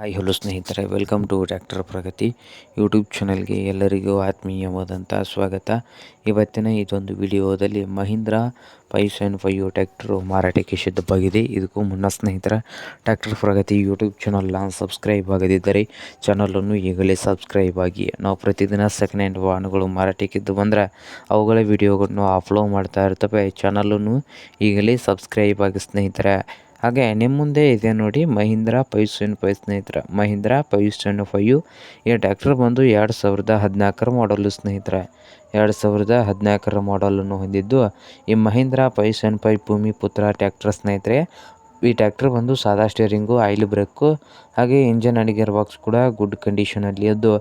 Hi hello ಸ್ನೇಹಿತರೆ, welcome to tractor Pragathi YouTube ಚಾನಲ್ಗೆ ಎಲ್ಲರಿಗೂ ಆತ್ಮೀಯವಾದಂಥ ಸ್ವಾಗತ. ಇವತ್ತಿನ ಇದೊಂದು ವಿಡಿಯೋದಲ್ಲಿ Mahindra five seven five tractor ಮಾರಾಟಕ್ಕೆ ಸಿದ್ಧವಾಗಿದೆ. ಇದಕ್ಕೂ ಮುನ್ನ ಸ್ನೇಹಿತರ ಟ್ಯಾಕ್ಟರ್ ಪ್ರಗತಿ ಯೂಟ್ಯೂಬ್ ಚಾನಲ್ನ ಸಬ್ಸ್ಕ್ರೈಬ್ ಆಗದಿದ್ದರೆ ಚಾನಲನ್ನು ಈಗಲೇ ಸಬ್ಸ್ಕ್ರೈಬ್ ಆಗಿ. ನಾವು ಪ್ರತಿದಿನ ಸೆಕೆಂಡ್ ಹ್ಯಾಂಡ್ ವಾಹನಗಳು ಮಾರಾಟಕ್ಕಿದ್ದು ಬಂದರೆ ಅವುಗಳ ವಿಡಿಯೋಗಳನ್ನು ಅಪ್ಲೋಡ್ ಮಾಡ್ತಾ ಇರ್ತವೆ. ಚಾನಲನ್ನು ಈಗಲೇ ಸಬ್ಸ್ಕ್ರೈಬ್ ಆಗಿ ಸ್ನೇಹಿತರೆ ಹಾಗೆ ನಿಮ್ಮ ಮುಂದೆ ಇದೆ ನೋಡಿ ಮಹೀಂದ್ರ ಸೆವೆನ್ ಫೈವ್ ಸ್ನೇಹಿತರ. ಮಹೀಂದ್ರ ಸೆವೆನ್ ಫೈವ್ ಈ ಟ್ಯಾಕ್ಟರ್ ಬಂದು ಎರಡು ಸಾವಿರದ ಹದಿನಾಲ್ಕರ ಮಾಡಲು ಸ್ನೇಹಿತರ. ಎರಡು ಸಾವಿರದ ಹದಿನಾಲ್ಕರ ಮಾಡಲನ್ನು ಹೊಂದಿದ್ದು ಈ ಮಹೀಂದ್ರ ಸೆವೆನ್ ಫೈವ್ ಭೂಮಿ ಪುತ್ರ ಟ್ಯಾಕ್ಟರ್ ಸ್ನೇಹಿತರೆ. ಈ ಟ್ರ್ಯಾಕ್ಟರ್ ಬಂದು ಸಾದಾ ಸ್ಟೇರಿಂಗು, ಆಯಿಲ್ ಬ್ರೇಕು, ಹಾಗೆ ಇಂಜನ್ ಅಂಡ್ ಗೇರ್ ಬಾಕ್ಸ್ ಕೂಡ ಗುಡ್ ಕಂಡೀಷನಲ್ಲಿ ಇದ್ದು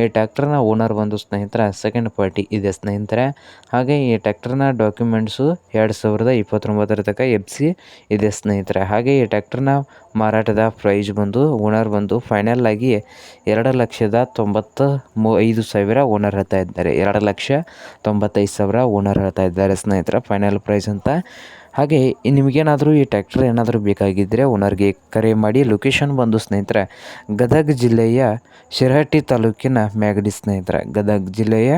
ಈ ಟ್ರ್ಯಾಕ್ಟರ್ನ ಓನರ್ ಬಂದು ಸ್ನೇಹಿತರ ಸೆಕೆಂಡ್ ಪಾರ್ಟಿ ಇದೆ ಸ್ನೇಹಿತರೆ. ಹಾಗೆ ಈ ಟ್ರ್ಯಾಕ್ಟರ್ನ ಡಾಕ್ಯುಮೆಂಟ್ಸು ಎರಡು ಸಾವಿರದ ಇಪ್ಪತ್ತೊಂಬತ್ತರ ತನಕ ಎಫ್ ಸಿ ಇದೆ ಸ್ನೇಹಿತರೆ. ಹಾಗೆ ಈ ಟ್ರ್ಯಾಕ್ಟರ್ನ ಮಾರಾಟದ ಪ್ರೈಸ್ ಬಂದು, ಓನರ್ ಬಂದು ಫೈನಲ್ ಆಗಿ ಎರಡು ಲಕ್ಷದ ತೊಂಬತ್ತ ಮೂ, ಐದು ಸಾವಿರ ಓನರ್ ಹೇಳ್ತಾ ಇದ್ದಾರೆ. ಎರಡು ಲಕ್ಷ ತೊಂಬತ್ತೈದು ಸಾವಿರ ಓನರ್ ಹೇಳ್ತಾ ಇದ್ದಾರೆ ಸ್ನೇಹಿತರೆ, ಫೈನಲ್ ಪ್ರೈಸ್ ಅಂತ. ಹಾಗೆ ನಿಮಗೇನಾದರೂ ಈ ಟ್ರ್ಯಾಕ್ಟರ್ ಏನಾದರೂ ಬೇಕಾಗಿದ್ದರೆ ಓನರ್ಗೆ ಕರೆ ಮಾಡಿ ಲೊಕೇಶನ್ ಬಂದು ಸ್ನೇಹಿತರೆ, ಗದಗ ಜಿಲ್ಲೆಯ ಶಿರಹಟ್ಟಿ ತಾಲೂಕಿನ ಮ್ಯಾಗಡಿ ಸ್ನೇಹಿತರೆ. ಗದಗ ಜಿಲ್ಲೆಯ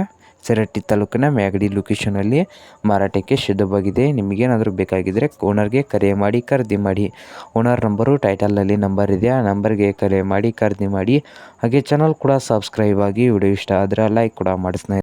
ಸಿರಟ್ಟಿ ತಾಲೂಕಿನ ಮ್ಯಾಗಡಿ ಲೊಕೇಶನಲ್ಲಿ ಮಾರಾಟಕ್ಕೆ ಸಿದ್ಧವಾಗಿದೆ. ನಿಮಗೇನಾದರೂ ಬೇಕಾಗಿದ್ದರೆ ಓನರ್ಗೆ ಕರೆ ಮಾಡಿ ಖರೀದಿ ಮಾಡಿ. ಓನರ್ ನಂಬರು, ಟೈಟಲ್ನಲ್ಲಿ ನಂಬರ್ ಇದೆ. ಆ ನಂಬರ್ಗೆ ಕರೆ ಮಾಡಿ ಖರೀದಿ ಮಾಡಿ. ಹಾಗೆ ಚಾನಲ್ ಕೂಡ ಸಬ್ಸ್ಕ್ರೈಬ್ ಆಗಿ ವಿಡಿಯೋ ಇಷ್ಟ ಆದರೆ ಲೈಕ್ ಕೂಡ ಮಾಡಿ ಸ್ನೇಹಿತರೆ.